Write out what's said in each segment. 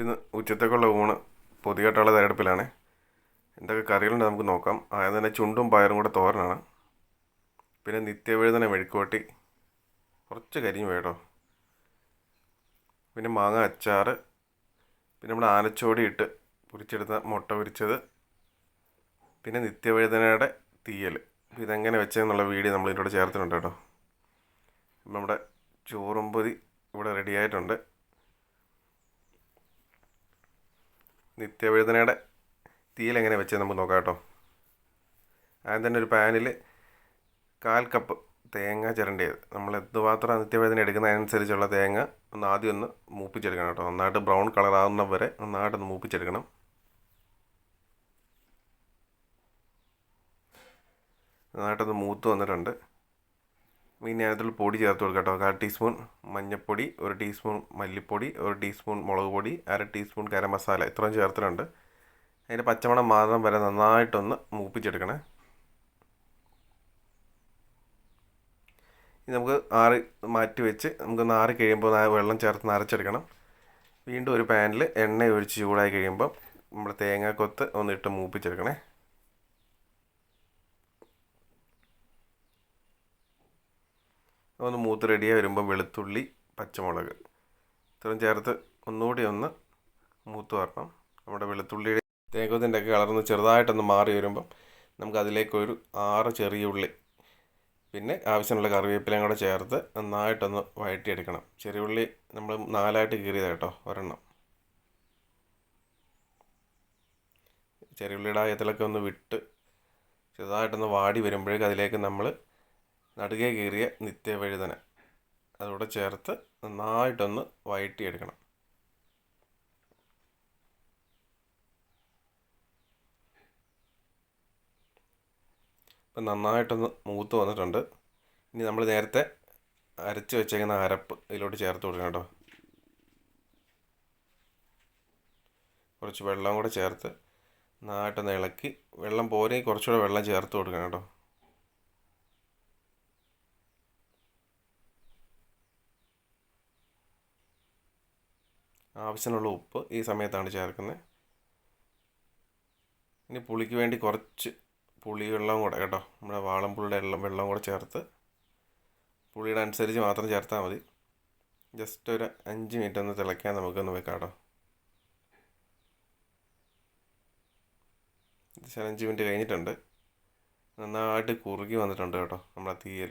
ഇന്ന് ഉച്ചത്തേക്കുള്ള ഊണ് പൊതിയായിട്ടുള്ള തയ്യാറെടുപ്പിലാണ്. എന്തൊക്കെ കറികളുണ്ട് നമുക്ക് നോക്കാം. ആദ്യം തന്നെ ചുണ്ടും പയറും കൂടെ തോരനാണ്. പിന്നെ നിത്യവേദന മെഴുക്കുവട്ടി കുറച്ച് കരിയും വേട്ടോ പിന്നെ മാങ്ങ അച്ചാർ പിന്നെ നമ്മൾ ആനച്ചോടി ഇട്ട് പൊരിച്ചെടുത്ത മുട്ട പൊരിച്ചത് പിന്നെ നിത്യവേദനയുടെ തീയൽ. ഇതെങ്ങനെ വെച്ചതെന്നുള്ള വീഡിയോ നമ്മൾ ഇതിനോട് ചേർത്തിട്ടുണ്ട് കേട്ടോ. നമ്മുടെ ചോറും പൊതി ഇവിടെ റെഡി നിത്യവേദനയുടെ തീയിൽ എങ്ങനെ നമുക്ക് നോക്കാം കേട്ടോ. ആദ്യം തന്നെ ഒരു പാനിൽ കാൽ കപ്പ് തേങ്ങ ചിരണ്ടിയത്. നമ്മൾ എന്തുമാത്രം നിത്യവേദന എടുക്കുന്നതനുസരിച്ചുള്ള തേങ്ങ ഒന്ന് ആദ്യം ഒന്ന് മൂപ്പിച്ചെടുക്കണം കേട്ടോ. നന്നായിട്ട് ബ്രൗൺ കളർ ആകുന്ന വരെ നന്നായിട്ടൊന്ന് മൂപ്പിച്ചെടുക്കണം. നന്നായിട്ടൊന്ന് മൂത്ത് വന്നിട്ടുണ്ട്. ഇനി അതിനകത്തുള്ള പൊടി ചേർത്ത് കൊടുക്കാം കേട്ടോ. കാൽ ടീസ്പൂൺ മഞ്ഞൾപ്പൊടി ഒരു ടീസ്പൂൺ മല്ലിപ്പൊടി ഒരു ടീസ്പൂൺ മുളക് പൊടി അര ടീസ്പൂൺ ഗരം മസാല ഇത്രയും ചേർത്തിട്ടുണ്ട്. അതിന്റെ പച്ചമണം മാറാൻ വരെ നന്നായിട്ടൊന്ന് മൂപ്പിച്ചെടുക്കണേ. ഇനി നമുക്ക് ആറി മാറ്റി വെച്ച് നമുക്ക് നാറി കഴിയുമ്പോൾ വെള്ളം ചേർത്ത് നരച്ചെടുക്കണം വീണ്ടും ഒരു പാനിൽ എണ്ണ ഒഴിച്ച് ചൂടായി കഴിയുമ്പോൾ നമ്മുടെ തേങ്ങാക്കൊത്ത് ഒന്നിട്ട് മൂപ്പിച്ചെടുക്കണേ. ഒന്ന് മൂത്ത് റെഡിയായി വരുമ്പോൾ വെളുത്തുള്ളി പച്ചമുളക്. ഇത്രയും ചേർത്ത് ഒന്നുകൂടി ഒന്ന് മൂത്ത് വരണം. നമ്മുടെ വെളുത്തുള്ളിയുടെ തേങ്ങത്തിന്റെ ഒക്കെ കളർന്ന് ചെറുതായിട്ടൊന്ന് മാറി വരുമ്പം നമുക്ക് അതിലേക്കൊരു ആറ് ചെറിയ ഉള്ളി പിന്നെ ആവശ്യമുള്ള കറിവേപ്പിലയും കൂടെ ചേർത്ത് നന്നായിട്ടൊന്ന് വഴറ്റിയെടുക്കണം. ചെറിയ ഉള്ളി നമ്മൾ നാലായിട്ട് കീറിയതാണ് കേട്ടോ ഒരെണ്ണം. ചെറിയ ഉള്ളിയുടെ ആയത്തിലൊക്കെ ഒന്ന് വിട്ട് ചെറുതായിട്ടൊന്ന് വാടി വരുമ്പോഴേക്കും അതിലേക്ക് നമ്മൾ നടുകെ കീറിയ നിത്യവഴുതന. അതുകൂടെ ചേർത്ത് നന്നായിട്ടൊന്ന് വഴറ്റിയെടുക്കണം ഇപ്പം നന്നായിട്ടൊന്ന് മൂത്ത് വന്നിട്ടുണ്ട്. ഇനി നമ്മൾ നേരത്തെ അരച്ച് വെച്ചേക്കുന്ന അരപ്പ് ഇതിലോട്ട് ചേർത്ത് കൊടുക്കണം കേട്ടോ. കുറച്ച് വെള്ളം കൂടെ ചേർത്ത് നന്നായിട്ടൊന്ന് ഇളക്കി വെള്ളം പോരെ കുറച്ചുകൂടെ വെള്ളം ചേർത്ത് കൊടുക്കണം കേട്ടോ. ആവശ്യമുള്ള ഉപ്പ് ഈ സമയത്താണ് ചേർക്കുന്നത്. ഇനി പുളിക്ക് വേണ്ടി കുറച്ച് പുളി വെള്ളം കൂടെ കേട്ടോ. നമ്മുടെ വാളംപുളിയുടെ വെള്ളം വെള്ളം കൂടെ ചേർത്ത് പുളിയുടെ അനുസരിച്ച് മാത്രം ചേർത്താൽ മതി. ജസ്റ്റ് ഒരു അഞ്ച് മിനിറ്റ് ഒന്ന് തിളയ്ക്കാൻ നമുക്കൊന്ന് വെക്കാം കേട്ടോ. ഏകദേശം അഞ്ച് മിനിറ്റ് കഴിഞ്ഞിട്ടുണ്ട്. നന്നായിട്ട് കുറുകി വന്നിട്ടുണ്ട് കേട്ടോ നമ്മുടെ തീയൽ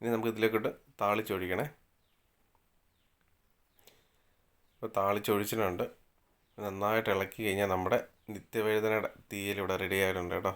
ഇനി നമുക്ക് ഇതിലേക്കിട്ട് താളിച്ചൊഴിക്കണേ ഇപ്പോൾ താളിച്ചൊഴിച്ചിട്ടുണ്ട്. നന്നായിട്ട് ഇളക്കി കഴിഞ്ഞാൽ നമ്മുടെ നിത്യവേദനയുടെ തീയൽ ഇവിടെ റെഡി ആയിട്ടുണ്ട് കേട്ടോ.